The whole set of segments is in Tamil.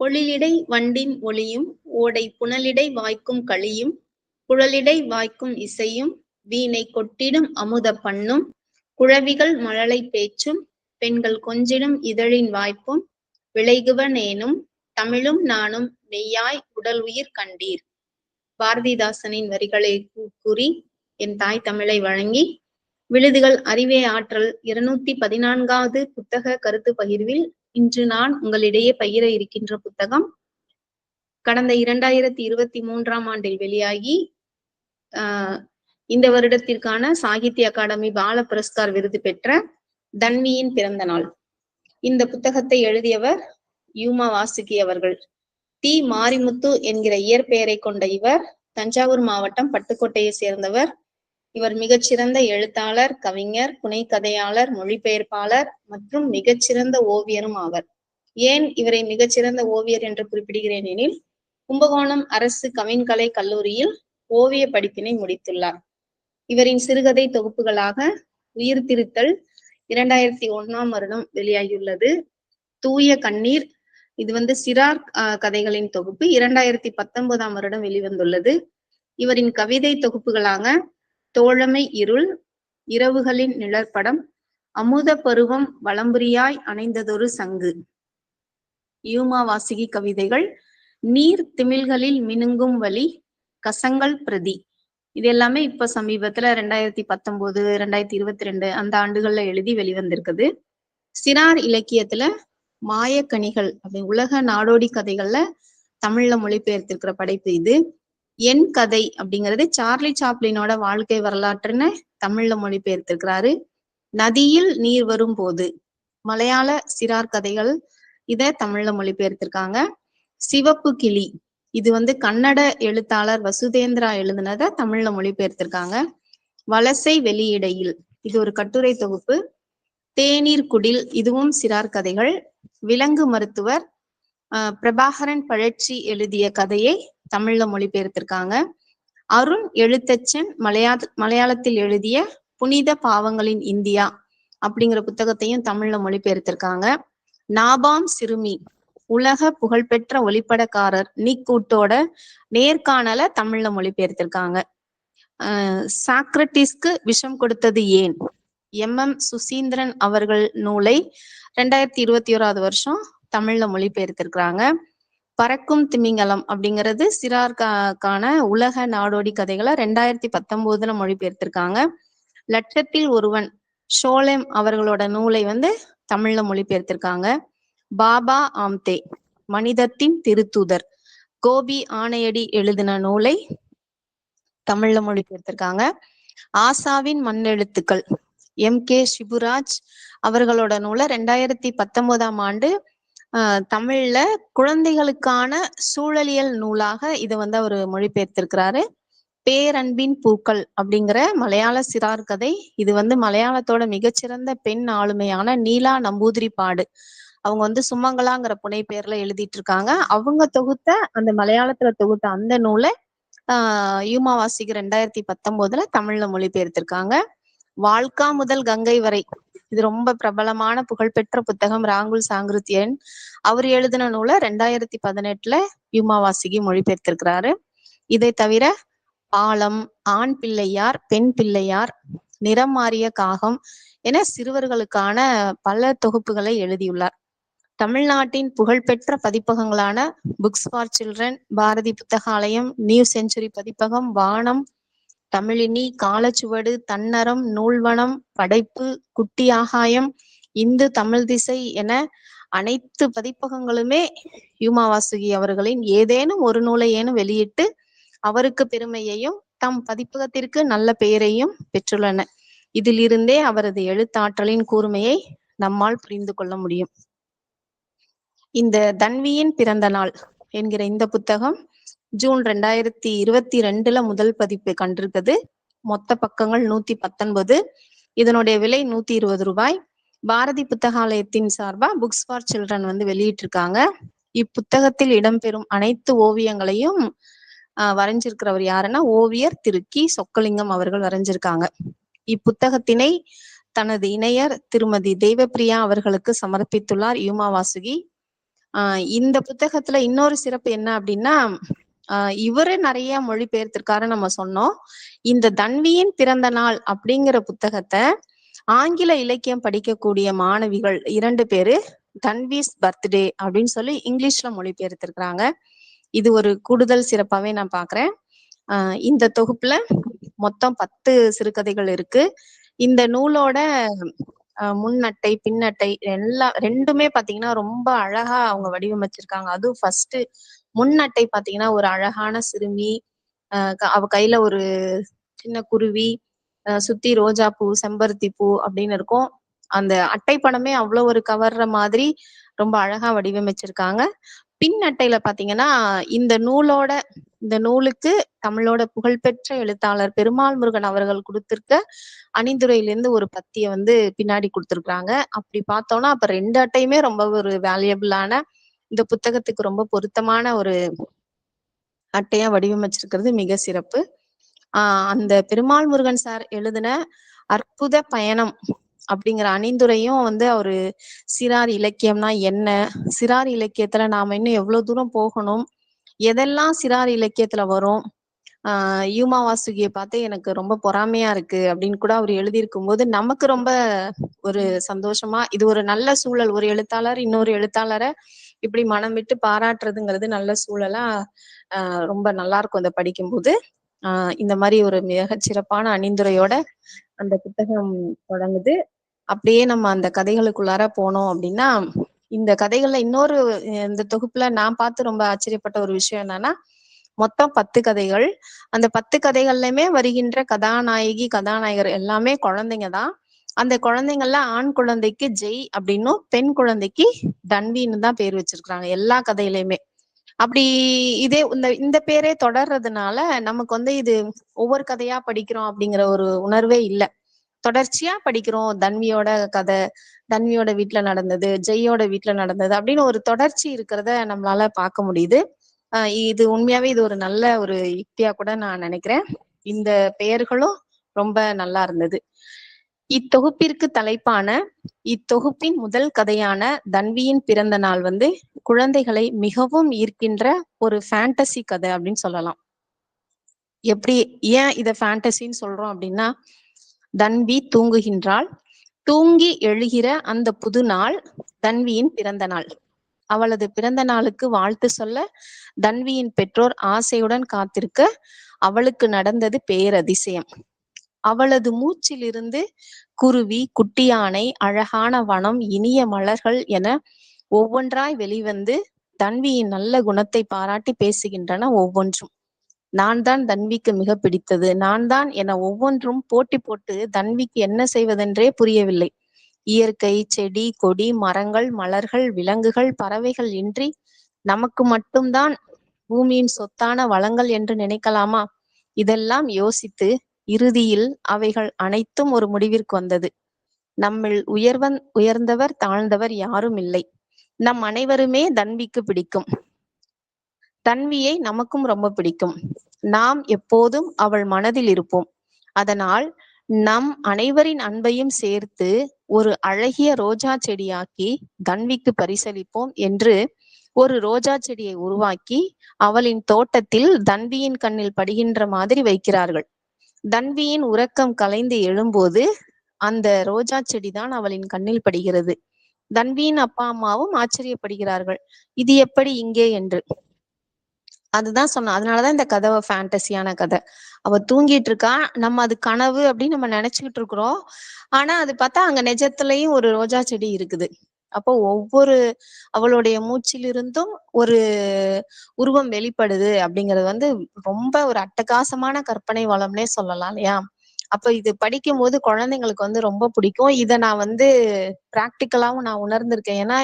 பொழிலிடை வண்டின் ஒளியும் ஓடை புனலிடை வாய்க்கும் களியும் குழலிடை வாய்க்கும் இசையும் வீணை கொட்டிடும் அமுத பண்ணும் குழவிகள் மழலை பேச்சும் பெண்கள் கொஞ்சிடும் இதழின் வாய்ப்பும் விளைகுவனேனும் தமிழும் நானும் மெய்யாய் உடல் உயிர் கண்டீர். பாரதிதாசனின் வரிகளை கூறி என் தாய் தமிழை வழங்கி விழுதுகள் அறிவே ஆற்றல் இருநூத்தி பதினான்காவது புத்தக கருத்து பகிர்வில் இன்று நான் உங்களிடையே பகிர இருக்கின்ற புத்தகம் கடந்த இரண்டாயிரத்தி இருபத்தி மூன்றாம் ஆண்டில் வெளியாகி ஆஹ் இந்த வருடத்திற்கான சாகித்ய அகாடமி பால புரஸ்கார் விருது பெற்ற தன்வியின் பிறந்த நாள். இந்த புத்தகத்தை எழுதியவர் யூமா வாசுகி அவர்கள். டி. மாரிமுத்து என்கிற இயற்பெயரை கொண்ட இவர் தஞ்சாவூர் மாவட்டம் பட்டுக்கோட்டையை சேர்ந்தவர். இவர் மிகச்சிறந்த எழுத்தாளர் கவிஞர் புனைக்கதையாளர் மொழிபெயர்ப்பாளர் மற்றும் மிகச்சிறந்த ஓவியரும் ஆவர். ஏன் இவரை மிகச்சிறந்த ஓவியர் என்று குறிப்பிடுகிறேன் எனில் கும்பகோணம் அரசு கவின்கலை கல்லூரியில் ஓவிய படிப்பினை முடித்துள்ளார். இவரின் சிறுகதை தொகுப்புகளாக உயிர் திருத்தல் இரண்டாயிரத்தி ஒன்னாம் வருடம் வெளியாகியுள்ளது. தூய கண்ணீர் இது வந்து சிறார் கதைகளின் தொகுப்பு இரண்டாயிரத்தி பத்தொன்பதாம் வருடம் வெளிவந்துள்ளது. இவரின் கவிதை தொகுப்புகளாக தோழமை இருள் இரவுகளின் நிழற்படம் அமுத பருவம் வளம்புரியாய் அணைந்ததொரு சங்கு. யூமா வாசிகி கவிதைகள் நீர் திமிழ்களில் மினுங்கும் வழி கசங்கள் பிரதி. இது எல்லாமே இப்ப சமீபத்துல ரெண்டாயிரத்தி பத்தொன்பது ரெண்டாயிரத்தி இருபத்தி ரெண்டு அந்த ஆண்டுகள்ல எழுதி வெளிவந்திருக்குது. சிறார் இலக்கியத்துல மாயக்கணிகள் அப்படி உலக நாடோடி கதைகள்ல தமிழ்ல மொழிபெயர்த்திருக்கிற படைப்பு இது. என் கதை அப்படிங்கிறது சார்லி சாப்ளினோட வாழ்க்கை வரலாற்றுன்னு தமிழ்ல மொழிபெயர்த்திருக்கிறாரு. நதியில் நீர் வரும் போது மலையாள சிறார் கதைகள் இத தமிழ்ல மொழிபெயர்த்திருக்காங்க. சிவப்பு கிளி இது வந்து கன்னட எழுத்தாளர் வசுதேந்திரா எழுதுனத தமிழ்ல மொழிபெயர்த்திருக்காங்க. வலசை வெளியிடையில் இது ஒரு கட்டுரை தொகுப்பு. தேநீர் குடில் இதுவும் சிறார் கதைகள். விலங்கு மருத்துவர் பிரபாகரன் பழச்சி எழுதிய கதையை தமிழ்ல மொழிபெயர்த்திருக்காங்க. அருண் எழுத்தச்சன் மலையா மலையாளத்தில் எழுதிய புனித பாவங்களின் இந்தியா அப்படிங்கிற புத்தகத்தையும் தமிழ்ல மொழிபெயர்த்திருக்காங்க. நாபாம் சிறுமி உலக புகழ்பெற்ற ஒளிப்படக்காரர் நிக்கூட்டோட நேர்காணல தமிழ்ல மொழிபெயர்த்திருக்காங்க. சாக்ரட்டிஸ்க்கு விஷம் கொடுத்தது ஏன்? எம். எம். சுசீந்திரன் அவர்கள் நூலை ரெண்டாயிரத்தி இருபத்தி ஓராவது வருஷம் தமிழ்ல மொழிபெயர்த்திருக்கிறாங்க. பறக்கும் திமிங்கலம் அப்படிங்கிறது சிறார்கான உலக நாடோடி கதைகளை ரெண்டாயிரத்தி பத்தொன்பதுல மொழிபெயர்த்திருக்காங்க. லட்சத்தில் ஒருவன் ஷோலேம் அவர்களோட நூலை வந்து தமிழ்ல மொழிபெயர்த்திருக்காங்க. பாபா ஆம்தே மனிதத்தின் திருத்தூதர். கோபி ஆணையடி எழுதின நூலை தமிழ்ல மொழிபெயர்த்திருக்காங்க. ஆசாவின் மண்ணெழுத்துக்கள். எம் கே சிபுராஜ் அவர்களோட நூலை ரெண்டாயிரத்தி பத்தொன்பதாம் ஆண்டு தமிழ்ல குழந்தைகளுக்கான சூழலியல் நூலாக இதை வந்து அவர் மொழிபெயர்த்திருக்கிறாரு. பேரன்பின் பூக்கள் அப்படிங்கிற மலையாள சிறார் கதை. இது வந்து மலையாளத்தோட மிகச்சிறந்த பெண் ஆளுமையான நீலா நம்பூதிரி பாடு. அவங்க வந்து சுமங்கலாங்கிற புனை பேர்ல எழுதிட்டு இருக்காங்க அவங்க தொகுத்த அந்த மலையாளத்துல தொகுத்த அந்த நூலை ஆஹ் யூமா வாசிக்கு ரெண்டாயிரத்தி பத்தொன்பதுல தமிழ்ல மொழிபெயர்த்திருக்காங்க. வாழ்க்கா முதல் கங்கை வரை. இது ரொம்ப பிரபலமான புகழ்பெற்ற புத்தகம் ராங்குல் சாங்கிருத்தியன். அவர் எழுதின நூலை ரெண்டாயிரத்தி பதினெட்டுல யுமாவாசிகி மொழிபெயர்த்திருக்கிறாரு. இதை தவிர பாலம் ஆண் பிள்ளையார் பெண் பிள்ளையார் நிறம் மாறிய காகம் என சிறுவர்களுக்கான பல தொகுப்புகளை எழுதியுள்ளார். தமிழ்நாட்டின் புகழ்பெற்ற பதிப்பகங்களான books for children Bharathi Puthagalayam new century பதிப்பகம் வானம் தமிழினி காலச்சுவடு தன்னரம் நூல்வனம் படைப்பு குட்டி ஆகாயம் இந்து தமிழ் திசை என அனைத்து பதிப்பகங்களுமே யூமா வாசுகி அவர்களின் ஏதேனும் ஒரு நூலையேனும் வெளியிட்டு அவருக்கு பெருமையையும் தம் பதிப்பகத்திற்கு நல்ல பெயரையும் பெற்றுள்ளன. இதிலிருந்தே அவரது எழுத்தாற்றலின் கூர்மையை நம்மால் புரிந்து கொள்ள முடியும். இந்த தன்வியின் பிறந்த நாள் என்கிற இந்த புத்தகம் ஜூன் ரெண்டாயிரத்தி இருபத்தி ரெண்டுல முதல் பதிப்பு கண்டிருக்குது மொத்த பக்கங்கள் நூத்தி பத்தொன்பது. இதனுடைய விலை நூத்தி இருபது ரூபாய். பாரதி புத்தகாலயத்தின் சார்பா புக்ஸ் ஃபார் சில்ட்ரன் வந்து வெளியிட்டிருக்காங்க. இப்புத்தகத்தில் இடம்பெறும் அனைத்து ஓவியங்களையும் ஆஹ் வரைஞ்சிருக்கிறவர் யாருன்னா ஓவியர் திரு. கி. சொக்கலிங்கம் அவர்கள் வரைஞ்சிருக்காங்க. இப்புத்தகத்தினை தனது இணையர் திருமதி தெய்வப்பிரியா அவர்களுக்கு சமர்ப்பித்துள்ளார் யூமா வாசுகி. ஆஹ் இந்த புத்தகத்துல இன்னொரு சிறப்பு என்ன அப்படின்னா இவரு நிறைய மொழிபெயர்த்திருக்காரு நம்ம சொன்னோம். இந்த தன்வியின் பிறந்த நாள் அப்படிங்கிற புத்தகத்தை ஆங்கில இலக்கியம் படிக்கக்கூடிய மாணவிகள் இரண்டு பேரு தன்வீஸ் பர்த்டே அப்படின்னு சொல்லி இங்கிலீஷ்ல மொழிபெயர்த்திருக்கிறாங்க. இது ஒரு கூடுதல் சிறப்பாவே நான் பாக்குறேன். ஆஹ் இந்த தொகுப்புல மொத்தம் பத்து சிறுகதைகள் இருக்கு. இந்த நூலோட முன்னட்டை பின்னட்டை எல்லா ரெண்டுமே பாத்தீங்கன்னா ரொம்ப அழகா அவங்க வடிவமைச்சிருக்காங்க. அதுவும் ஃபர்ஸ்ட் முன் அட்டை பாத்தீங்கன்னா ஒரு அழகான சிறுமி க- அவ கையில ஒரு சின்ன குருவி சுத்தி ரோஜா பூ செம்பருத்தி பூ அப்படின்னு இருக்கும். அந்த அட்டை படமே அவ்வளோ ஒரு கவர்ற மாதிரி ரொம்ப அழகா வடிவமைச்சிருக்காங்க. பின் அட்டையில பாத்தீங்கன்னா இந்த நூலோட இந்த நூலுக்கு தமிழோட புகழ்பெற்ற எழுத்தாளர் பெருமாள் முருகன் அவர்கள் கொடுத்திருக்க அணிந்துரையிலிருந்து ஒரு பத்திய வந்து பின்னாடி கொடுத்துருக்குறாங்க. அப்படி பார்த்தோம்னா அப்ப ரெண்டு அட்டையுமே ரொம்ப ஒரு வேல்யூபிளான இந்த புத்தகத்துக்கு ரொம்ப பொருத்தமான ஒரு அட்டையா வடிவமைச்சிருக்கிறது மிக சிறப்பு. ஆஹ் அந்த பெருமாள் முருகன் சார் எழுதின அற்புத பயணம் அப்படிங்கிற அணிந்துரையும் வந்து அவரு சிறார் இலக்கியம்னா என்ன? சிறார் இலக்கியத்துல நாம இன்னும் எவ்வளவு தூரம் போகணும்? எதெல்லாம் சிறார் இலக்கியத்துல வரும்? ஆஹ் யூமா வாசுகியை பார்த்து எனக்கு ரொம்ப பொறாமையா இருக்கு அப்படின்னு கூட அவர் எழுதியிருக்கும் போது நமக்கு ரொம்ப ஒரு சந்தோஷமா இது ஒரு நல்ல சூழல். ஒரு எழுத்தாளர் இன்னொரு எழுத்தாளரை இப்படி மனம் விட்டு பாராட்டுறதுங்கிறது நல்ல சூழலா ரொம்ப நல்லா இருக்கும் அதை படிக்கும்போது. ஆஹ் இந்த மாதிரி ஒரு மிக சிறப்பான அணிந்துரையோட அந்த புத்தகம் தொடங்குது. அப்படியே நம்ம அந்த கதைகளுக்குள்ளார போனோம் அப்படின்னா இந்த கதைகள்ல இன்னொரு இந்த தொகுப்புல நான் பார்த்து ரொம்ப ஆச்சரியப்பட்ட ஒரு விஷயம் என்னன்னா மொத்தம் பத்து கதைகள். அந்த பத்து கதைகள்லயுமே வருகின்ற கதாநாயகி கதாநாயகர் எல்லாமே குழந்தைங்க தான். அந்த குழந்தைங்கள்ல ஆண் குழந்தைக்கு ஜெய் அப்படின்னும் பெண் குழந்தைக்கு தன்வின்னு தான் பேர் வச்சிருக்கிறாங்க எல்லா கதையிலயுமே. அப்படி இதே இந்த இந்த பேரே தொடர்றதுனால நமக்கு வந்து இது ஒவ்வொரு கதையா படிக்கிறோம் அப்படிங்கிற ஒரு உணர்வே இல்லை. தொடர்ச்சியா படிக்கிறோம். தன்வியோட கதை தன்வியோட வீட்டுல நடந்தது ஜெய்யோட வீட்டுல நடந்தது அப்படின்னு ஒரு தொடர்ச்சி இருக்கிறத நம்மளால பார்க்க முடியுது. ஆஹ் இது உண்மையாவே இது ஒரு நல்ல ஒரு யுக்தியா கூட நான் நினைக்கிறேன். இந்த பெயர்களும் ரொம்ப நல்லா இருந்தது. இத்தொகுப்பிற்கு தலைப்பான இத்தொகுப்பின் முதல் கதையான தன்வியின் பிறந்த நாள் வந்து குழந்தைகளை மிகவும் ஈர்க்கின்ற ஒரு ஃபேண்டசி கதை அப்படின்னு சொல்லலாம். எப்படி ஏன் இத ஃபேண்டசின்னு சொல்றோம் அப்படின்னா தன்வி தூங்குகின்றாள். தூங்கி எழுகிற அந்த புது நாள் தன்வியின் பிறந்த நாள். அவளது பிறந்த நாளுக்கு வாழ்த்து சொல்ல தன்வியின் பெற்றோர் ஆசையுடன் காத்திருக்க அவளுக்கு நடந்தது பேரதிசயம். அவளது மூச்சிலிருந்து குருவி குட்டி யானை அழகான வனம் இனிய மலர்கள் என ஒவ்வொன்றாய் வெளிவந்து தன்வியின் நல்ல குணத்தை பாராட்டி பேசுகின்றன ஒவ்வொன்றும். நான் தான் தன்விக்கு மிக பிடித்தது. நான் தான் என ஒவ்வொன்றும் போட்டி போட்டு தன்விக்கு என்ன செய்வதென்றே புரியவில்லை. இயற்கை செடி கொடி மரங்கள் மலர்கள் விலங்குகள் பறவைகள் இன்றி நமக்கு மட்டும்தான் பூமியின் சொத்தான வளங்கள் என்று நினைக்கலாமா? இதெல்லாம் யோசித்து இறுதியில் அவைகள் அனைத்தும் ஒரு முடிவிற்கு வந்தது. நம்மில் உயர்வன் உயர்ந்தவர் தாழ்ந்தவர் யாரும் இல்லை. நம் அனைவருமே தன்விக்கு பிடிக்கும். தன்வியை நமக்கும் ரொம்ப பிடிக்கும். நாம் எப்போதும் அவள் மனதில் இருப்போம். அதனால் நம் அனைவரின் அன்பையும் சேர்த்து ஒரு அழகிய ரோஜா செடியாக்கி தன்விக்கு பரிசளிப்போம் என்று ஒரு ரோஜா செடியை உருவாக்கி அவளின் தோட்டத்தில் தன்வியின் கண்ணில் படுகின்ற மாதிரி வைக்கிறார்கள். தன்வியின் உறக்கம் கலைந்து எழும்போது அந்த ரோஜா செடிதான் அவளின் கண்ணில் படுகிறது. தன்வியின் அப்பா அம்மாவும் ஆச்சரியப்படுகிறார்கள். இது எப்படி இங்கே என்று. அதுதான் சொன்ன அதனாலதான் இந்த கதவை ஃபேண்டசியான கதை. அவ தூங்கிட்டு இருக்கா நம்ம அது கனவு அப்படின்னு நம்ம நினைச்சுக்கிட்டு இருக்கிறோம் ஆனா அது பார்த்தா அங்க நிஜத்துலயும் ஒரு ரோஜா செடி இருக்குது. அப்போ ஒவ்வொரு அவளுடைய மூச்சிலிருந்தும் ஒரு உருவம் வெளிப்படுது அப்படிங்கிறது வந்து ரொம்ப ஒரு அட்டகாசமான கற்பனை வளம்னே சொல்லலாம் இல்லையா? அப்ப இது படிக்கும் போது குழந்தைங்களுக்கு வந்து ரொம்ப பிடிக்கும். இதை நான் வந்து பிராக்டிக்கலாவும் நான் உணர்ந்திருக்கேன். ஏன்னா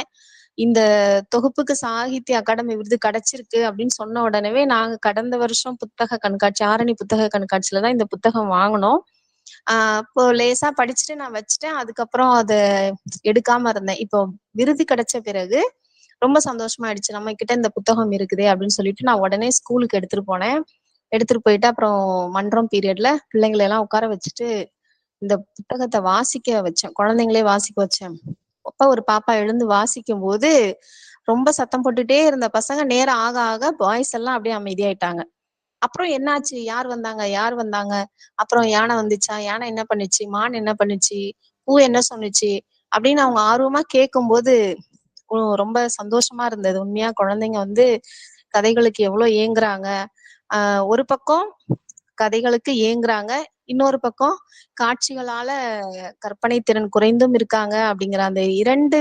இந்த தொகுப்புக்கு சாகித்ய அகாடமி விருது கிடைச்சிருக்கு அப்படின்னு சொன்ன உடனே நாங்க கடந்த வருஷம் புத்தக கண்காட்சி ஆரணி புத்தக கண்காட்சியில தான் இந்த புத்தகம் வாங்கினோம். இப்போ லேசா படிச்சுட்டு நான் வச்சுட்டேன். அதுக்கப்புறம் அதை எடுக்காம இருந்தேன். இப்போ விருது கிடைச்ச பிறகு ரொம்ப சந்தோஷமா ஆயிடுச்சு. நம்ம கிட்ட இந்த புத்தகம் இருக்குதே அப்படின்னு சொல்லிட்டு நான் உடனே ஸ்கூலுக்கு எடுத்துட்டு போனேன். எடுத்துட்டு போயிட்டு அப்புறம் மன்றம் பீரியட்ல பிள்ளைங்களை எல்லாம் உட்கார வச்சுட்டு இந்த புத்தகத்தை வாசிக்க வச்சேன். குழந்தைங்களே வாசிக்க வச்சேன். அப்ப ஒரு பாப்பா எழுந்து வாசிக்கும் போது ரொம்ப சத்தம் போட்டுட்டே இருந்த பசங்க நேரம் ஆக ஆக பாய்ஸ் எல்லாம் அப்படியே அமைதியாயிட்டாங்க. அப்புறம் என்னாச்சு? யார் வந்தாங்க? யார் வந்தாங்க? அப்புறம் யானை வந்துச்சா? யானை என்ன பண்ணுச்சு? மான் என்ன பண்ணுச்சு? பூ என்ன சொன்னுச்சு? அப்படின்னு அவங்க ஆர்வமா கேட்கும் போது ரொம்ப சந்தோஷமா இருந்தது. உண்மையா குழந்தைங்க வந்து கதைகளுக்கு எவ்வளவு ஏங்குறாங்க. ஆஹ் ஒரு பக்கம் கதைகளுக்கு ஏங்குறாங்க. இன்னொரு பக்கம் காட்சிகளால கற்பனை திறன் குறைந்தும் இருக்காங்க அப்படிங்கிற அந்த இரண்டு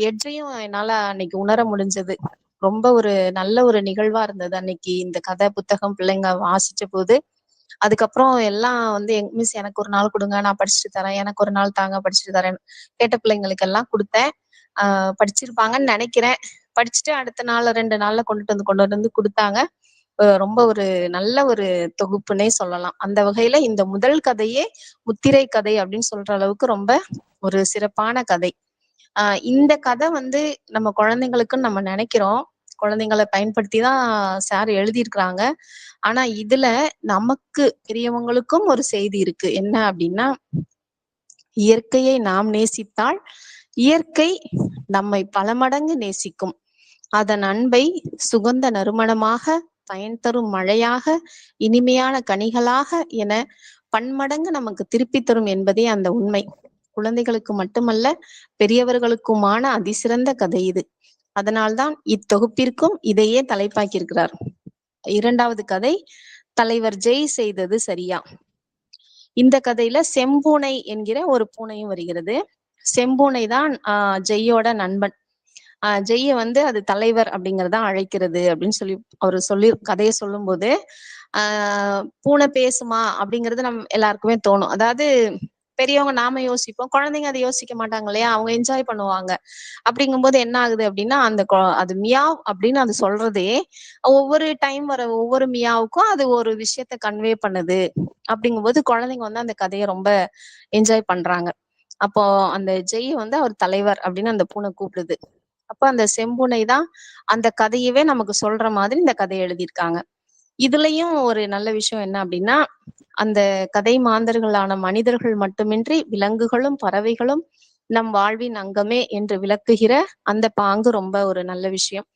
எட்ஜையும் என்னால அன்னைக்கு உணர முடிஞ்சது. ரொம்ப ஒரு நல்ல ஒரு நிகழ்வா இருந்தது அன்னைக்கு. இந்த கதை புத்தகம் பிள்ளைங்க வாசிச்ச போது அதுக்கப்புறம் எல்லாம் வந்து எங் மிஸ் எனக்கு ஒரு நாள் கொடுங்க நான் படிச்சுட்டு தரேன். எனக்கு ஒரு நாள் தாங்க படிச்சுட்டு தரேன். கேட்ட பிள்ளைங்களுக்கு எல்லாம் கொடுத்தேன். ஆஹ் படிச்சிருப்பாங்கன்னு நினைக்கிறேன். படிச்சுட்டு அடுத்த நாள் ரெண்டு நாள்ல கொண்டுட்டு வந்து கொண்டு வந்து கொடுத்தாங்க. ரொம்ப ஒரு நல்ல ஒரு தொகுப்புனே சொல்லலாம். அந்த வகையில இந்த முதல் கதையே முத்திரை கதை அப்படின்னு சொல்ற அளவுக்கு ரொம்ப ஒரு சிறப்பான கதை. ஆஹ் இந்த கதை வந்து நம்ம குழந்தைங்களுக்குன்னு நம்ம நினைக்கிறோம். குழந்தைங்களை பயன்படுத்தி தான் சார் எழுதியிருக்கிறாங்க. ஆனா இதுல நமக்கு பெரியவங்களுக்கும் ஒரு செய்தி இருக்கு. என்ன அப்படின்னா இயற்கையை நாம் நேசித்தால் இயற்கை நம்மை பல மடங்கு நேசிக்கும். அதன் அன்பை சுகந்த நறுமணமாக பயன் தரும் மழையாக இனிமையான கனிகளாக என பன்மடங்கு நமக்கு திருப்பி தரும் என்பதே அந்த உண்மை. குழந்தைகளுக்கு மட்டுமல்ல பெரியவர்களுக்குமான அதிசிறந்த கதை இது. அதனால்தான் இத்தொகுப்பிற்கும் இதையே தலைப்பாக்கியிருக்கிறார். இரண்டாவது கதை தலைவர் ஜெய் செய்தது சரியா? இந்த கதையில செம்பூனை என்கிற ஒரு பூனையும் வருகிறது. செம்பூனை தான் ஆஹ் ஜெய்யோட நண்பன். ஆஹ் ஜெய்ய வந்து அது தலைவர் அப்படிங்கறத அழைக்கிறது அப்படின்னு சொல்லி அவர் சொல்லி கதையை சொல்லும்போது ஆஹ் பூனை பேசுமா அப்படிங்கிறது நம்ம எல்லாருக்குமே தோணும். அதாவது பெரியவங்க நாம யோசிப்போம். குழந்தைங்க அதை யோசிக்க மாட்டாங்க இல்லையா? அவங்க என்ஜாய் பண்ணுவாங்க. அப்படிங்கும்போது என்ன ஆகுது அப்படின்னா அந்த அது மியாவ் அப்படின்னு அது சொல்றதே ஒவ்வொரு டைம் வர ஒவ்வொரு மியாவுக்கும் அது ஒரு விஷயத்த கன்வே பண்ணுது. அப்படிங்கும்போது குழந்தைங்க வந்து அந்த கதையை ரொம்ப என்ஜாய் பண்றாங்க. அப்போ அந்த ஜெய் வந்து அவர் தலைவர் அப்படின்னு அந்த பூனை கூப்பிடுது. அப்ப அந்த செம்புனை தான் அந்த கதையவே நமக்கு சொல்ற மாதிரி இந்த கதையை எழுதியிருக்காங்க. இதுலயும் ஒரு நல்ல விஷயம் என்ன அப்படின்னா அந்த கதை மாந்தர்களான மனிதர்கள் மட்டுமின்றி விலங்குகளும் பறவைகளும் நம் வாழ்வின் அங்கமே என்று விளக்குகிற அந்த பாங்கு ரொம்ப ஒரு நல்ல விஷயம்.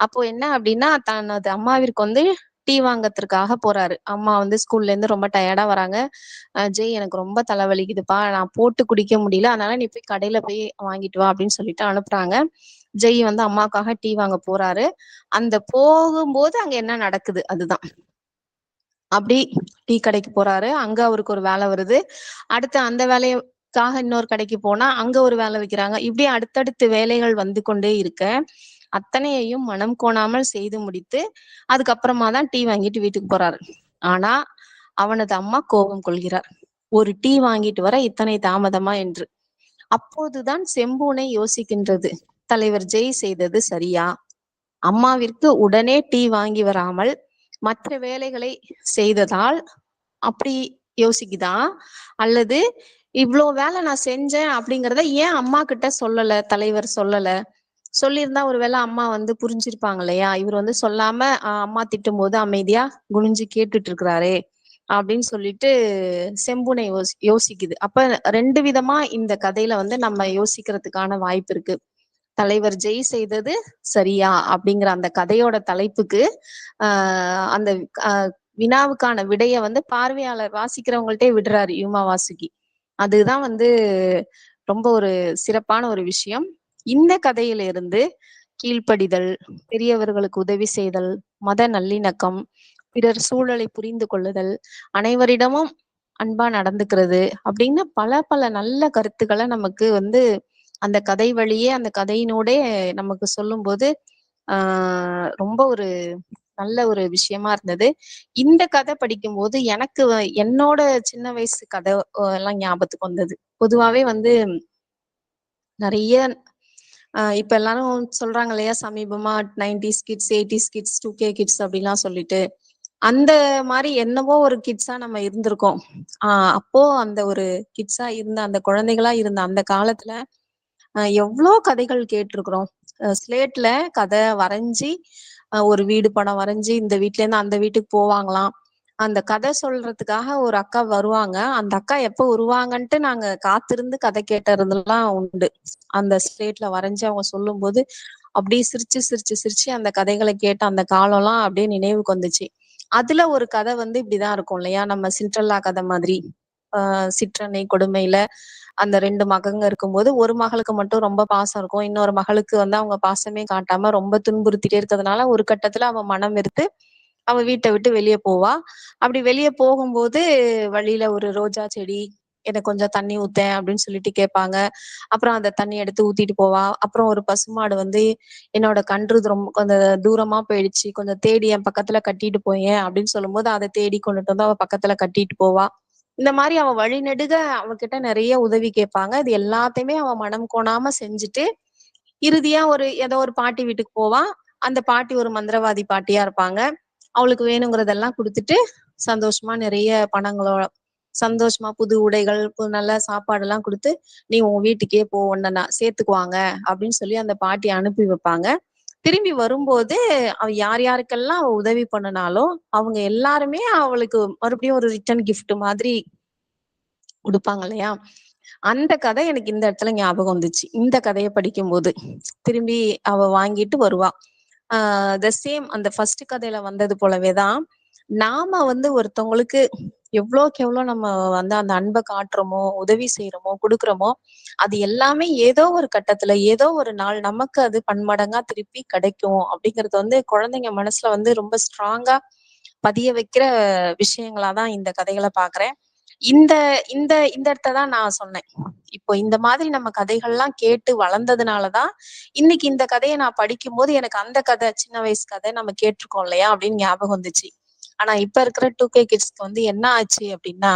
அப்போ என்ன அப்படின்னா தனது அம்மாவிற்கு வந்து டீ வாங்கறதுக்காக போறாரு. அம்மா வந்து ஸ்கூல்ல இருந்து ரொம்ப டயர்டா வராங்க. ஜெய் எனக்கு ரொம்ப தலைவலிக்குதுப்பா. நான் போட்டு குடிக்க முடியல. அதனால நீ போய் கடையில போய் வாங்கிட்டு வா அப்படின்னு சொல்லிட்டு அனுப்புறாங்க. ஜெய் வந்து அம்மாவுக்காக டீ வாங்க போறாரு. அந்த போகும்போது அங்க என்ன நடக்குது அதுதான். அப்படி டீ கடைக்கு போறாரு. அங்க அவருக்கு ஒரு வேலை வருது. அடுத்து அந்த வேலைக்காக இன்னொரு கடைக்கு போனா அங்க ஒரு வேலை வைக்கிறாங்க. இப்படி அடுத்தடுத்து வேலைகள் வந்து கொண்டே இருக்க அத்தனையையும் மனம் கோணாமல் செய்து முடித்து அதுக்கப்புறமா தான் டீ வாங்கிட்டு வீட்டுக்கு போறாரு. ஆனா அவனது அம்மா கோபம் கொள்கிறார். ஒரு டீ வாங்கிட்டு வர இத்தனை தாமதமா என்று. அப்போதுதான் செம்பூனை யோசிக்கின்றது. தலைவர் ஜெய் செய்தது சரியா? அம்மாவிற்கு உடனே டீ வாங்கி வராமல் மற்ற வேலைகளை செய்ததால் அப்படி யோசிக்குதா? அல்லது இவ்வளோ வேலை நான் செஞ்சேன் அப்படிங்கிறத ஏன் அம்மா கிட்ட சொல்லல தலைவர் சொல்லல? சொல்லியிருந்தா ஒருவேளை அம்மா வந்து புரிஞ்சிருப்பாங்க இல்லையா இவர் வந்து சொல்லாம அம்மா திட்டும் போது அமைதியா குனிஞ்சு கேட்டுட்டு இருக்கிறாரே அப்படின்னு சொல்லிட்டு செம்புனை யோசி யோசிக்குது. அப்ப ரெண்டு விதமா இந்த கதையில வந்து நம்ம யோசிக்கிறதுக்கான வாய்ப்பு இருக்கு. தலைவர் ஜெய் செய்தது சரியா? அப்படிங்கிற அந்த கதையோட தலைப்புக்கு ஆஹ் அந்த வினாவுக்கான விடைய வந்து பார்வையாளர் வாசிக்கிறவங்கள்ட்டே விடுறாரு யுமா வாசுகி. அதுதான் வந்து ரொம்ப ஒரு சிறப்பான ஒரு விஷயம். இந்த கதையில இருந்து கீழ்ப்படிதல் பெரியவர்களுக்கு உதவி செய்தல் மத நல்லிணக்கம் பிறர் சூழலை புரிந்து கொள்ளுதல் அனைவரிடமும் அன்பா நடந்துக்கிறது அப்படின்னு பல பல நல்ல கருத்துக்களை நமக்கு வந்து அந்த கதை வழியே அந்த கதையினோடே நமக்கு சொல்லும்போது ஆஹ் ரொம்ப ஒரு நல்ல ஒரு விஷயமா இருந்தது. இந்த கதை படிக்கும்போது எனக்கு என்னோட சின்ன வயசு கதை எல்லாம் ஞாபகத்துக்கு வந்தது. பொதுவாவே வந்து நிறைய இப்ப எல்லாரும் சொல்றாங்க இல்லையா சமீபமா nineties kids eighties kids two K kids அப்படிலாம் சொல்லிட்டு. அந்த மாதிரி என்னவோ ஒரு கிட்ஸா நம்ம இருந்திருக்கோம். ஆஹ் அப்போ அந்த ஒரு கிட்ஸா இருந்த அந்த குழந்தைகளா இருந்த அந்த காலத்துல ஆஹ் எவ்வளோ கதைகள் கேட்டிருக்கிறோம். ஸ்லேட்ல கதை வரைஞ்சி ஒரு வீடு படம் வரைஞ்சி இந்த வீட்ல இருந்து அந்த வீட்டுக்கு போவாங்களாம். அந்த கதை சொல்றதுக்காக ஒரு அக்கா வருவாங்க. அந்த அக்கா எப்ப வருவாங்கன்ட்டு நாங்க காத்திருந்து கதை கேட்டதுலாம் உண்டு. அந்த ஸ்லேட்ல வரைஞ்சு அவங்க சொல்லும்போது அப்படியே சிரிச்சு சிரிச்சு சிரிச்சு அந்த கதைகளை கேட்ட அந்த காலம்லாம் அப்படியே நினைவுக்கு வந்துச்சு. அதுல ஒரு கதை வந்து இப்படிதான் இருக்கும் இல்லையா? நம்ம சிண்ட்ரல்லா கதை மாதிரி. சிற்றனை கொடுமையில அந்த ரெண்டு மகங்க இருக்கும்போது ஒரு மகளுக்கு மட்டும் ரொம்ப பாசம் இருக்கும். இன்னொரு மகளுக்கு வந்து அவங்க பாசமே காட்டாம ரொம்ப துன்புறுத்திட்டே இருக்கிறதுனால ஒரு கட்டத்துல அவ மனம் எடுத்து அவ வீட்டை விட்டு வெளியே போவா. அப்படி வெளியே போகும்போது வழியில ஒரு ரோஜா செடி எனக்கு கொஞ்சம் தண்ணி ஊத்தேன் அப்படின்னு சொல்லிட்டு கேட்பாங்க. அப்புறம் அந்த தண்ணி எடுத்து ஊத்திட்டு போவா. அப்புறம் ஒரு பசுமாடு வந்து என்னோட கன்று ரொம்ப கொஞ்சம் தூரமா போயிடுச்சு. கொஞ்சம் தேடி என் பக்கத்துல கட்டிட்டு போயேன் அப்படின்னு சொல்லும்போது அதை தேடி கொண்டுட்டு வந்து அவ பக்கத்துல கட்டிட்டு போவா. இந்த மாதிரி அவ வழிநெடுக அவகிட்ட நிறைய உதவி கேட்பாங்க. இது எல்லாத்தையுமே அவன் மனம் கோணாம செஞ்சுட்டு இறுதியா ஒரு ஏதோ ஒரு பாட்டி வீட்டுக்கு போவா. அந்த பாட்டி ஒரு மந்திரவாதி பாட்டியா இருப்பாங்க. அவளுக்கு வேணுங்கிறதெல்லாம் கொடுத்துட்டு சந்தோஷமா நிறைய பணங்களோட சந்தோஷமா புது உடைகள் புது நல்ல சாப்பாடு எல்லாம் கொடுத்து நீ உன் வீட்டுக்கே போ உன்னை நான் சேர்த்துக்குவாங்க. அப்படின்னு சொல்லி அந்த பாட்டி அனுப்பி வைப்பாங்க. திரும்பி வரும்போது அவ யார் யாருக்கெல்லாம் அவ உதவி பண்ணினாலும் அவங்க எல்லாருமே அவளுக்கு மறுபடியும் ஒரு ரிட்டர்ன் கிஃப்ட் மாதிரி கொடுப்பாங்க இல்லையா? அந்த கதை எனக்கு இந்த இடத்துல ஞாபகம் வந்துச்சு. இந்த கதையை படிக்கும்போது திரும்பி அவ வாங்கிட்டு வருவா. ஆஹ் த சேம் அந்த ஃபர்ஸ்ட் கதையில வந்தது போலவேதான் நாம வந்து ஒருத்தவங்களுக்கு எவ்வளோக்கு எவ்வளோ நம்ம வந்து அந்த அன்பை காட்டுறோமோ உதவி செய்யறோமோ கொடுக்குறோமோ அது எல்லாமே ஏதோ ஒரு கட்டத்துல ஏதோ ஒரு நாள் நமக்கு அது பன்மடங்கா திருப்பி கிடைக்கும். அப்படிங்கறது வந்து குழந்தைங்க மனசுல வந்து ரொம்ப ஸ்ட்ராங்கா பதிய வைக்கிற விஷயங்களா தான் இந்த கதைகளை பாக்குறேன். இந்த இந்த இந்த இடத்த தான் நான் சொன்னேன். இப்போ இந்த மாதிரி நம்ம கதைகள்லாம் கேட்டு வளர்ந்ததுனாலதான் இன்னைக்கு இந்த கதையை நான் படிக்கும்போது எனக்கு அந்த கதை சின்ன வயசு கதை நம்ம கேட்டிருக்கோம் இல்லையா அப்படின்னு ஞாபகம் வந்துச்சு. ஆனா இப்ப இருக்கிற டூ கே கிட்ஸ்க்கு வந்து என்ன ஆச்சு அப்படின்னா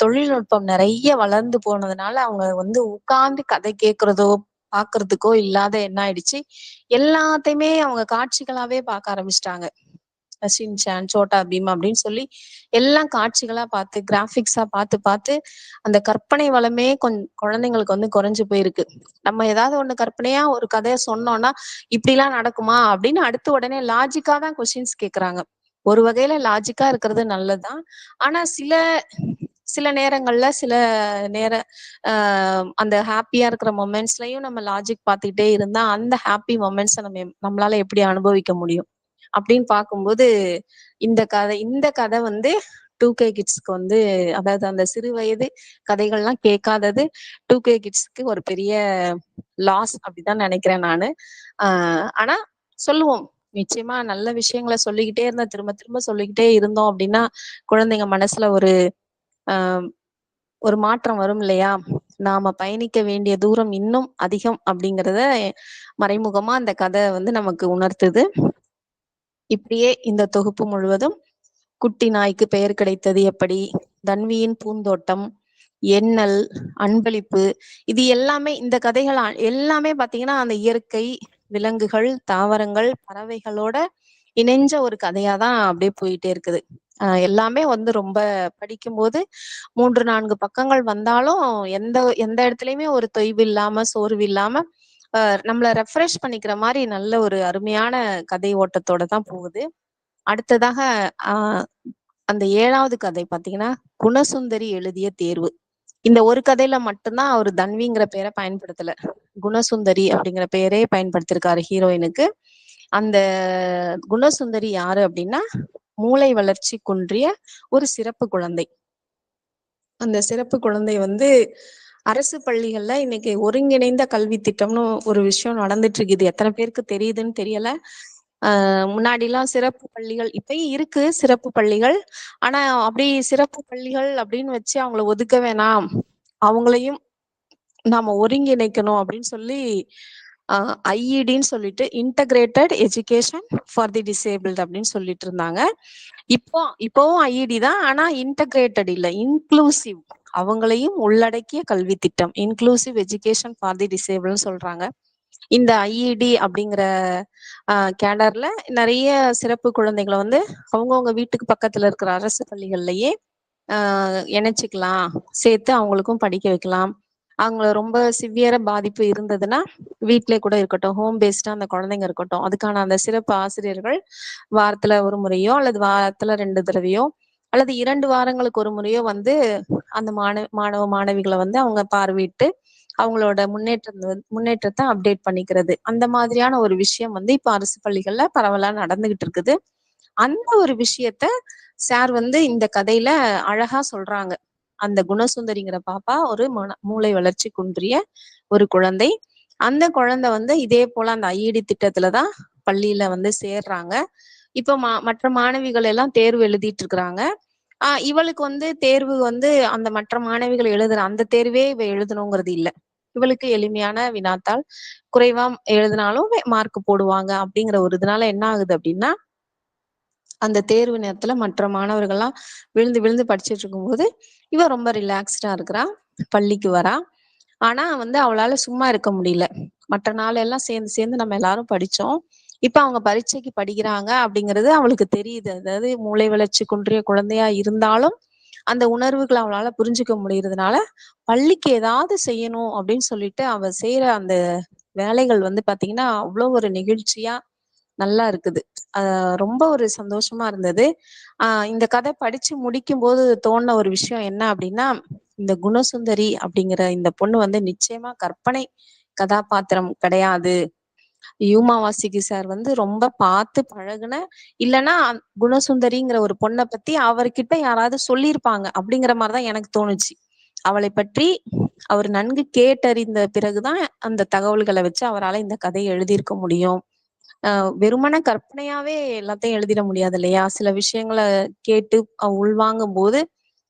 தொழில்நுட்பம் நிறைய வளர்ந்து போனதுனால அவங்க வந்து உட்கார்ந்து கதை கேட்கறதோ பாக்குறதுக்கோ இல்லாத என்ன ஆயிடுச்சு? எல்லாத்தையுமே அவங்க காட்சிகளாவே பார்க்க ஆரம்பிச்சிட்டாங்க. சின்சான் சோட்டா பீம் அப்படின்னு சொல்லி எல்லாம் காட்சிகளா பார்த்து கிராஃபிக்ஸா பார்த்து பார்த்து அந்த கற்பனை வளமே கொஞ்சம் குழந்தைங்களுக்கு வந்து குறைஞ்சு போயிருக்கு. நம்ம ஏதாவது ஒண்ணு கற்பனையா ஒரு கதையை சொன்னோம்னா இப்படி எல்லாம் நடக்குமா அப்படின்னு அடுத்து உடனே லாஜிக்கா தான் கொஸ்டின்ஸ் கேக்குறாங்க. ஒரு வகையில லாஜிக்கா இருக்கிறது நல்லதுதான். ஆனா சில சில நேரங்கள்ல சில நேர அந்த ஹாப்பியா இருக்கிற மொமெண்ட்ஸ்லயும் நம்ம லாஜிக் பார்த்துக்கிட்டே இருந்தா அந்த ஹாப்பி மொமெண்ட்ஸை நம்ம நம்மளால எப்படி அனுபவிக்க முடியும்? அப்படின்னு பார்க்கும்போது இந்த கதை இந்த கதை வந்து டூ கே கிட்ஸ்க்கு வந்து அதாவது அந்த சிறு வயது கதைகள்லாம் கேட்காதது டூ கே கிட்ஸ்க்கு ஒரு பெரிய லாஸ் அப்படிதான் நினைக்கிறேன் நான். ஆனா சொல்லுவோம். நிச்சயமா நல்ல விஷயங்களை சொல்லிக்கிட்டே இருந்தா திரும்ப திரும்ப சொல்லிக்கிட்டே இருந்தோம் அப்படின்னா குழந்தைங்க மனசுல ஒரு ஆஹ் ஒரு மாற்றம் வரும் இல்லையா? நாம பயணிக்க வேண்டிய தூரம் இன்னும் அதிகம் அப்படிங்கிறத மறைமுகமா அந்த கதை வந்து நமக்கு உணர்த்துது. இப்படியே இந்த தொகுப்பு முழுவதும் குட்டி நாய்க்கு பெயர் கிடைத்தது எப்படி? தன்வியின் பூந்தோட்டம் எண்ணல் அன்பளிப்பு இது எல்லாமே இந்த கதைகள் எல்லாமே பாத்தீங்கன்னா அந்த இயற்கை விலங்குகள் தாவரங்கள் பறவைகளோட இணைஞ்ச ஒரு கதையா தான் அப்படியே போயிட்டே இருக்குது. எல்லாமே வந்து ரொம்ப படிக்கும்போது மூன்று நான்கு பக்கங்கள் வந்தாலும் எந்த எந்த இடத்துலயுமே ஒரு தொய்வு இல்லாம சோர்வு இல்லாம நம்மள ரெஃப்ரெஷ் பண்ணிக்கிற மாதிரி நல்ல ஒரு அருமையான கதை ஓட்டத்தோட தான் போகுது. அடுத்ததாக அந்த ஏழாவது கதை பாத்தீங்கன்னா குணசுந்தரி எழுதிய தேர்வு. இந்த ஒரு கதையில மட்டும்தான் அவர் தன்விங்கிற பேரை பயன்படுத்தல. குணசுந்தரி அப்படிங்கிற பெயரே பயன்படுத்திருக்காரு ஹீரோயினுக்கு. அந்த குணசுந்தரி யாரு அப்படின்னா மூளை வளர்ச்சி குன்றிய ஒரு சிறப்பு குழந்தை. அந்த சிறப்பு குழந்தை வந்து அரசு பள்ளிகள்ல இன்னைக்கு ஒருங்கிணைந்த கல்வி திட்டம்னு ஒரு விஷயம் நடந்துட்டு இருக்குது. எத்தனை பேருக்கு தெரியுதுன்னு தெரியல. முன்னாடிலாம் சிறப்பு பள்ளிகள் இப்பயும் இருக்கு சிறப்பு பள்ளிகள். ஆனா அப்படி சிறப்பு பள்ளிகள் அப்படின்னு வச்சு அவங்கள ஒதுக்க வேணாம். அவங்களையும் நாம ஒருங்கிணைக்கணும் அப்படின்னு சொல்லி ஐஇடின்னு சொல்லிட்டு integrated education for the disabled அப்படின்னு சொல்லிட்டு இருந்தாங்க. இப்போ இப்போவும் ஐஇடி தான். ஆனா இன்டகிரேட்டட் இல்லை இன்க்ளூசிவ் அவங்களையும் உள்ளடக்கிய கல்வி திட்டம் இன்க்ளூசிவ் எஜுகேஷன் ஃபார் தி டிசேபிள்னு சொல்றாங்க. இந்த ஐஇடி அப்படிங்கிற கேடர்ல நிறைய சிறப்பு குழந்தைகளை வந்து அவங்கவுங்க வீட்டுக்கு பக்கத்துல இருக்கிற அரசு பள்ளிகள்லயே ஆஹ் சேர்த்து அவங்களுக்கும் படிக்க வைக்கலாம். அவங்கள ரொம்ப சிவியர பாதிப்பு இருந்ததுன்னா வீட்டிலே கூட இருக்கட்டும் ஹோம் பேஸ்டா அந்த குழந்தைங்க இருக்கட்டும் அதுக்கான அந்த சிறப்பு ஆசிரியர்கள் வாரத்துல ஒரு முறையோ அல்லது வாரத்துல ரெண்டு தடவையோ அல்லது இரண்டு வாரங்களுக்கு ஒரு முறையோ வந்து அந்த மாணவ மாணவ மாணவிகளை வந்து அவங்க பார்வையிட்டு அவங்களோட முன்னேற்றம் வந்து- முன்னேற்றத்தை அப்டேட் பண்ணிக்கிறது. அந்த மாதிரியான ஒரு விஷயம் வந்து இப்ப அரசு பள்ளிகள்ல பரவலா நடந்துகிட்டு இருக்குது. அந்த ஒரு விஷயத்த சார் வந்து இந்த கதையில அழகா சொல்றாங்க. அந்த குணசுந்தரிங்கிற பாப்பா ஒரு மன மூளை வளர்ச்சி குன்றிய ஒரு குழந்தை. அந்த குழந்தை வந்து இதே போல அந்த ஐஇடி திட்டத்துலதான் பள்ளியில வந்து சேர்றாங்க. இப்ப மா மற்ற மாணவிகள் எல்லாம் தேர்வு எழுதிட்டு இருக்கிறாங்க. ஆஹ் இவளுக்கு வந்து தேர்வு வந்து அந்த மற்ற மாணவிகள் எழுதுற அந்த தேர்வே இவ எழுதணுங்கிறது இல்லை. இவளுக்கு எளிமையான வினாத்தால் குறைவா எழுதினாலும் மார்க் போடுவாங்க அப்படிங்கிற ஒரு இதனால என்ன ஆகுது அப்படின்னா அந்த தேர்வு நேரத்துல மற்ற மாணவர்கள்லாம் விழுந்து விழுந்து படிச்சுட்டு இருக்கும்போது இவ ரொம்ப ரிலாக்ஸ்டா இருக்கிறா பள்ளிக்கு வரா. ஆனா வந்து அவளால சும்மா இருக்க முடியல. மற்ற நாள் எல்லாம் சேர்ந்து சேர்ந்து நம்ம எல்லாரும் படிச்சோம். இப்ப அவங்க பரீட்சைக்கு படிக்கிறாங்க அப்படிங்கிறது அவளுக்கு தெரியுது. அதாவது மூளை வளர்ச்சி குன்றிய குழந்தையா இருந்தாலும் அந்த உணர்வுகளை அவளால புரிஞ்சுக்க முடியறதுனால பள்ளிக்கு ஏதாவது செய்யணும் அப்படின்னு சொல்லிட்டு அவ செய்யற அந்த வேலைகள் வந்து பாத்தீங்கன்னா அவ்வளவு ஒரு நெகிழ்ச்சியா நல்லா இருக்குது. ரொம்ப ஒரு சந்தோஷமா இருந்தது. ஆஹ் இந்த கதை படிச்சு முடிக்கும் போது தோணுன ஒரு விஷயம் என்ன அப்படின்னா இந்த குணசுந்தரி அப்படிங்கிற இந்த பொண்ணு வந்து நிச்சயமா கற்பனை கதாபாத்திரம் கிடையாது. யூமா வாசிகி சார் வந்து ரொம்ப பார்த்து பழகுன இல்லைன்னா குணசுந்தரிங்கிற ஒரு பொண்ணை பத்தி அவர்கிட்ட யாராவது சொல்லியிருப்பாங்க அப்படிங்கிற மாதிரிதான் எனக்கு தோணுச்சு. அவளை பற்றி அவர் நன்கு கேட்டறிந்த பிறகுதான் அந்த தகவல்களை வச்சு அவரால் இந்த கதையை எழுதியிருக்க முடியும். ஆஹ் வெறுமன கற்பனையாவே எல்லாத்தையும் எழுதிட முடியாது இல்லையா? சில விஷயங்களை கேட்டு உள்வாங்கும் போது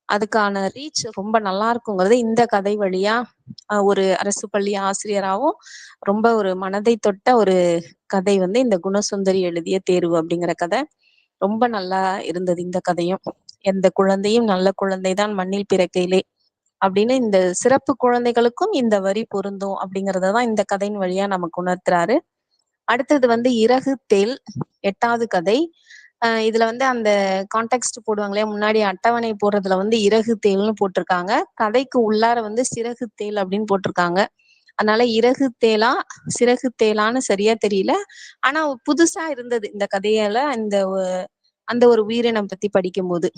அதுக்கான ரீச் ரொம்ப நல்லா இருக்குங்கிறது இந்த கதை வழியா ஒரு அரசு பள்ளி ஆசிரியராகவும் ரொம்ப ஒரு மனதை தொட்ட ஒரு கதை வந்து இந்த குணசுந்தரி எழுதிய தேர்வு அப்படிங்கிற கதை. ரொம்ப நல்லா இருந்தது இந்த கதையும். எந்த குழந்தையும் நல்ல குழந்தைதான் மண்ணில் பிறக்கையிலே அப்படின்னு இந்த சிறப்பு குழந்தைகளுக்கும் இந்த வரி பொருந்தும் அப்படிங்கறத தான் இந்த கதையின் வழியா நமக்கு உணர்த்துறாரு. அடுத்தது வந்து இறகு தேல் எட்டாவது கதை. இதுல வந்து அந்த கான்டெக்ட் போடுவாங்களே முன்னாடி அட்டவணை போடுறதுல வந்து இறகு தேல்னு போட்டிருக்காங்க. கதைக்கு உள்ளார வந்து சிறகு தேல் அப்படின்னு போட்டிருக்காங்க. அதனால இறகு தேலா சிறகு தேலான்னு சரியா தெரியல. ஆனா புதுசா இருந்தது இந்த கதையால இந்த அந்த ஒரு உயிரினம் பத்தி படிக்கும்போது.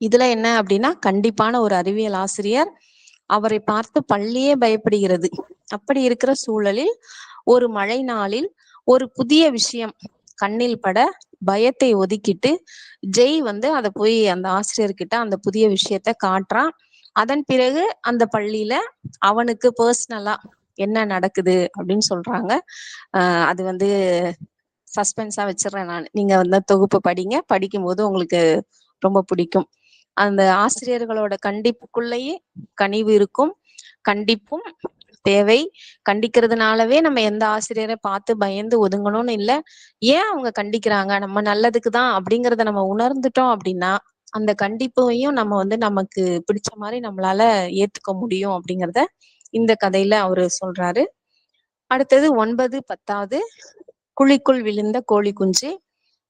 இதுல என்ன அப்படின்னா கண்டிப்பான ஒரு அறிவியல் ஆசிரியர் அவரை பார்த்து பள்ளியே பயப்படுகிறது. அப்படி இருக்கிற சூழலில் ஒரு மழை நாளில் ஒரு புதிய விஷயம் கண்ணில் பட பயத்தை ஒதுக்கிட்டு ஜெய் வந்து அதை போய் அந்த ஆசிரியர்கிட்ட அந்த புதிய விஷயத்த காட்டுறான். அதன் பிறகு அந்த பள்ளியில அவனுக்கு பர்சனலா என்ன நடக்குது அப்படின்னு சொல்றாங்க. ஆஹ் அது வந்து சஸ்பென்ஸா வச்சிடுறேன் நான். நீங்க வந்து தொகுப்பு படிங்க. படிக்கும்போது உங்களுக்கு ரொம்ப பிடிக்கும். அந்த ஆசிரியர்களோட கண்டிப்புக்குள்ளேயே கனிவு இருக்கும். கண்டிப்பும் தேவை. கண்டிக்கிறதுனாலவே நம்ம எந்த ஆசிரியரை பார்த்து பயந்து ஒதுங்கணும்னு இல்ல. ஏன் அவங்க கண்டிக்கிறாங்க? நம்ம நல்லதுக்கு தான் அப்படிங்கறத நம்ம உணர்ந்துட்டோம் அப்படின்னா அந்த கண்டிப்பையும் நம்ம வந்து நமக்கு பிடிச்ச மாதிரி நம்மளால ஏத்துக்க முடியும் அப்படிங்கறத இந்த கதையில அவரு சொல்றாரு. அடுத்தது ஒன்பது பத்தாவது குழிக்குள் விழுந்த கோழி குஞ்சு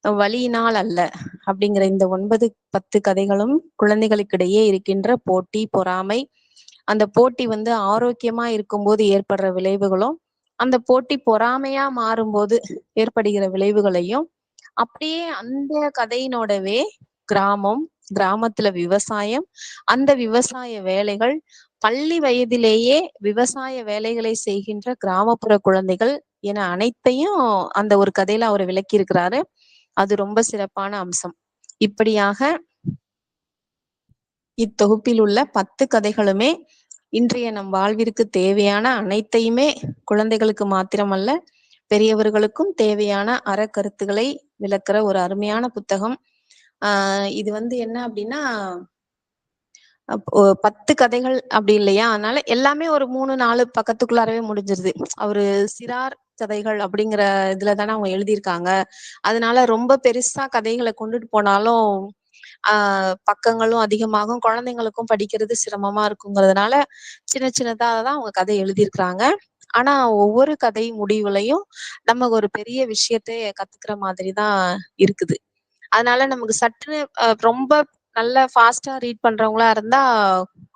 வழியினால் அல்ல அப்படிங்கிற இந்த ஒன்பது பத்து கதைகளும் குழந்தைகளுக்கிடையே இருக்கின்ற போட்டி பொறாமை அந்த போட்டி வந்து ஆரோக்கியமா இருக்கும்போது ஏற்படுற விளைவுகளும் அந்த போட்டி பொறாமையா மாறும்போது ஏற்படுகிற விளைவுகளையும் அப்படியே அந்த கதையினோடவே கிராமம் கிராமத்துல விவசாயம் அந்த விவசாய வேலைகள் பள்ளி வயதிலேயே விவசாய வேலைகளை செய்கின்ற கிராமப்புற குழந்தைகள் என அனைத்தையும் அந்த ஒரு கதையில அவர் விளக்கி இருக்கிறாரு அது ரொம்ப சிறப்பான அம்சம். இப்படியாக இத்தொகுப்பில் உள்ள பத்து கதைகளுமே இன்றைய நம் வாழ்விற்கு தேவையான அனைத்தையுமே குழந்தைகளுக்கு மாத்திரமல்ல பெரியவர்களுக்கும் தேவையான அறக்கருத்துக்களை விளக்குற ஒரு அருமையான புத்தகம். ஆஹ் இது வந்து என்ன அப்படின்னா பத்து கதைகள் அப்படி இல்லையா? அதனால எல்லாமே ஒரு மூணு நாலு பக்கத்துக்குள்ளாரவே முடிஞ்சிருது. அவரு சிறார் கதைகள் அப்படிங்கிற இதுல தானே அவங்க எழுதியிருக்காங்க. அதனால ரொம்ப பெருசா கதைகளை கொண்டுட்டு போனாலும் ஆஹ் பக்கங்களும் அதிகமாகும். குழந்தைங்களுக்கும் படிக்கிறது சிரமமா இருக்குங்கிறதுனால சின்ன சின்னதா தான் அவங்க கதை எழுதியிருக்கிறாங்க. ஆனா ஒவ்வொரு கதை முடிவுலையும் நம்ம ஒரு பெரிய விஷயத்தை கத்துக்கிற மாதிரி தான் இருக்குது. அதனால நமக்கு சட்டுன்னு ரொம்ப நல்ல ஃபாஸ்டா ரீட் பண்றவங்களா இருந்தா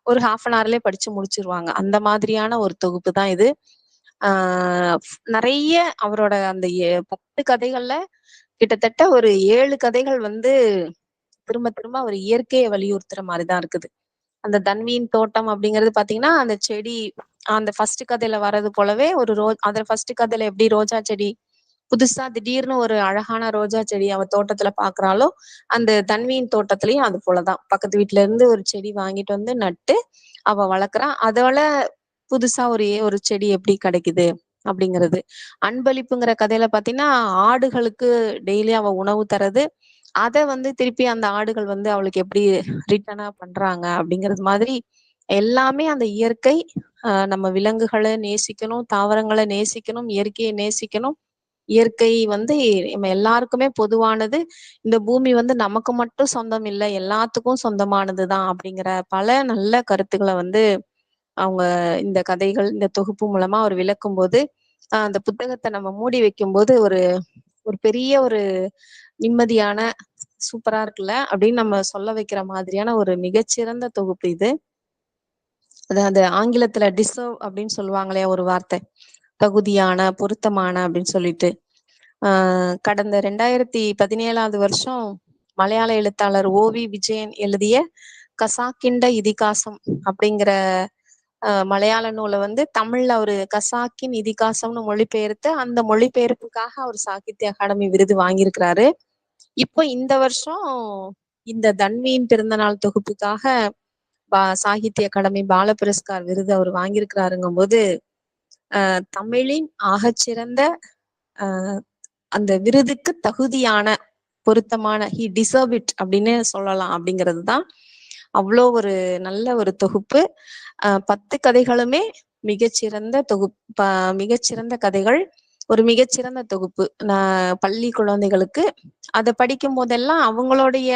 ஒரு ஹாஃப் அன் ஹவர்லயே படிச்சு முடிச்சிருவாங்க. அந்த மாதிரியான ஒரு தொகுப்பு தான் இது. நிறைய அவரோட அந்த ஏ- பத்து கதைகள்ல கிட்டத்தட்ட ஒரு ஏழு கதைகள் வந்து திரும்ப திரும்ப அவர் இயற்கையை வலியுறுத்துற மாதிரிதான் இருக்குது. அந்த தன்வியின் தோட்டம் அப்படிங்கிறது பாத்தீங்கன்னா அந்த செடி அந்த ஃபர்ஸ்ட் கதையில வர்றது போலவே ஒரு ரோ அந்த ஃபர்ஸ்ட் கதையில எப்படி ரோஜா செடி புதுசா திடீர்னு ஒரு அழகான ரோஜா செடி அவ தோட்டத்துல பாக்குறாளோ அந்த தன்வியின் தோட்டத்திலயும் அது போலதான். பக்கத்து வீட்டுல இருந்து ஒரு செடி வாங்கிட்டு வந்து நட்டு அவ வளர்க்குறான் அதோட புதுசா ஒரு ஒரு செடி எப்படி கிடைக்குது அப்படிங்கிறது. அன்பளிப்புங்கிற கதையில பாத்தீங்கன்னா ஆடுகளுக்கு டெய்லி அவ உணவு தரது அத வந்து திருப்பி அந்த ஆடுகள் வந்து அவளுக்கு எப்படி ரிட்டர்னா பண்றாங்க அப்படிங்கிறது மாதிரி எல்லாமே அந்த இயற்கை ஆஹ் நம்ம விலங்குகளை நேசிக்கணும் தாவரங்களை நேசிக்கணும் இயற்கையை நேசிக்கணும். இயற்கை வந்து நம்ம எல்லாருக்குமே பொதுவானது. இந்த பூமி வந்து நமக்கு மட்டும் சொந்தம் இல்லை எல்லாத்துக்கும் சொந்தமானதுதான் அப்படிங்கிற பல நல்ல கருத்துக்களை வந்து அவங்க இந்த கதைகள் இந்த தொகுப்பு மூலமா அவர் விளக்கும் போது அந்த புத்தகத்தை நம்ம மூடி வைக்கும் போது ஒரு ஒரு பெரிய ஒரு நிம்மதியான சூப்பரா இருக்குல்ல? அப்படின்னு நம்ம சொல்ல வைக்கிற மாதிரியான ஒரு மிகச்சிறந்த தொகுப்பு இது. அதாவது ஆங்கிலத்துல டிசர்வ் அப்படின்னு சொல்லுவாங்களே ஒரு வார்த்தை. தகுதியான பொருத்தமான அப்படின்னு சொல்லிட்டு. ஆஹ் கடந்த ரெண்டாயிரத்தி பதினேழாவது வருஷம் மலையாள எழுத்தாளர் ஓவி விஜயன் எழுதிய கசாக்கிண்ட இதிகாசம் அப்படிங்கிற மலையாள நூலை வந்து தமிழ்ல ஒரு கசாக்கின் இதிகாசம்னு மொழிபெயர்த்து அந்த மொழிபெயர்ப்புக்காக அவர் சாகித்ய அகாடமி விருது வாங்கியிருக்கிறாரு. இப்போ இந்த வருஷம் இந்த தன்வியின் பிறந்தநாள் தொகுப்புக்காக பா சாகித்ய அகாடமி பால புரஸ்கார் விருது அவர் வாங்கியிருக்கிறாருங்கும் போது ஆஹ் தமிழின் ஆகச்சிறந்த ஆஹ் அந்த விருதுக்கு தகுதியான பொருத்தமான ஹி டிசர்வ் இட் அப்படின்னு சொல்லலாம் அப்படிங்கிறது தான் அவ்வளோ ஒரு நல்ல ஒரு தொகுப்பு. பத்து கதைகளுமே மிகச்சிறந்த தொகுப்பு மிகச்சிறந்த கதைகள். ஒரு மிகச்சிறந்த தொகுப்பு. நான் பள்ளி குழந்தைகளுக்கு அதை படிக்கும் போதெல்லாம் அவங்களுடைய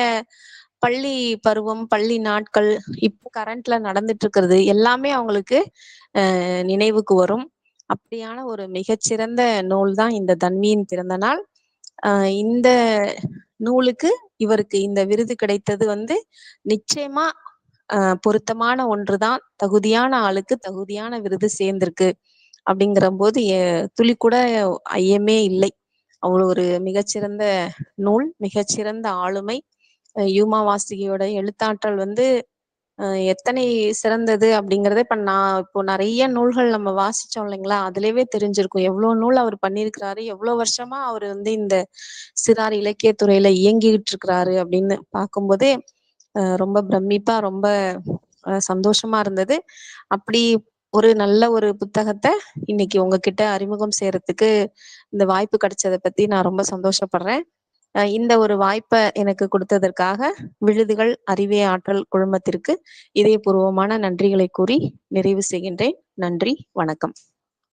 பள்ளி பருவம் பள்ளி நாட்கள் இப்போ கரண்ட்ல நடந்துட்டு இருக்கிறது எல்லாமே அவங்களுக்கு நினைவுக்கு வரும். அப்படியான ஒரு மிகச்சிறந்த நூல் தான் இந்த தன்வியின் பிறந்த நாள். இந்த நூலுக்கு இவருக்கு இந்த விருது கிடைத்தது வந்து நிச்சயமா பொருத்தமான ஒன்றுதான். தகுதியான ஆளுக்கு தகுதியான விருது சேர்ந்திருக்கு. அப்படிங்கிற போது துளி கூட ஐயமே இல்லை. அவ்வளோ ஒரு மிகச்சிறந்த நூல் மிகச்சிறந்த ஆளுமை. யூமா வாசுகியோட எழுத்தாற்றல் வந்து எத்தனை சிறந்தது அப்படிங்கறத இப்ப நான் இப்போ நிறைய நூல்கள் நம்ம வாசிச்சோம் இல்லைங்களா? அதுலவே தெரிஞ்சிருக்கும். எவ்வளவு நூல் அவர் பண்ணியிருக்கிறாரு எவ்வளவு வருஷமா அவர் வந்து இந்த சிறார் இலக்கியத்துறையில இயங்கிக்கிட்டு இருக்கிறாரு அப்படின்னு பார்க்கும்போதே ரொம்ப பிரமிப்பா ரொம்ப சந்தோஷமா இருந்தது. அப்படி ஒரு நல்ல ஒரு புத்தகத்தை இன்னைக்கு உங்ககிட்ட அறிமுகம் செய்யறதுக்கு இந்த வாய்ப்பு கிடைச்சதை பத்தி நான் ரொம்ப சந்தோஷப்படுறேன். இந்த ஒரு வாய்ப்பை எனக்கு கொடுத்ததற்காக விழுதுகள் அறிவிய ஆற்றல் குழுமத்திற்கு இதயபூர்வமான நன்றிகளை கூறி நிறைவு செய்கின்றேன். நன்றி வணக்கம்.